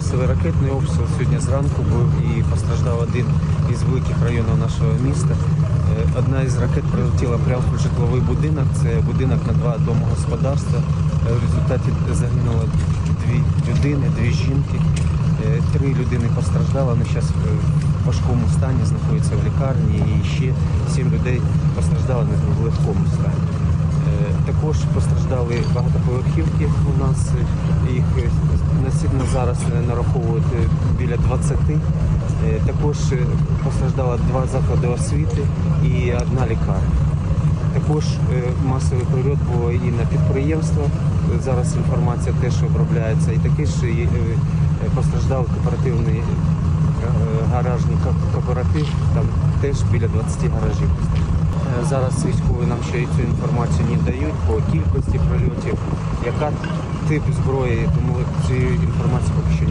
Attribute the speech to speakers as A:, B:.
A: масовий ракетний обстріл сьогодні зранку був і постраждав один із великих районів нашого міста. Е, Одна із ракет прилетіла прямо в житловий будинок. Це будинок на два домогосподарства. Е, В результаті загинуло дві людини, дві жінки. Е, Три людини постраждали, вони зараз в важкому стані знаходяться в лікарні і ще сім людей постраждали в легкому стані. Також постраждали багатоповерхівки у нас. Зараз нараховують е, біля 20. Е, Також е, постраждало два заклади освіти і одна лікарня. Також масовий прильот було і на підприємства. Зараз інформація теж обробляється. І такий ж постраждав кооперативний гаражний кооператив. Там теж біля 20 гаражів. Е, Зараз військові нам ще й цю інформацію не дають по кількості прольотів, яка тип зброї, тому цю інформацію поки що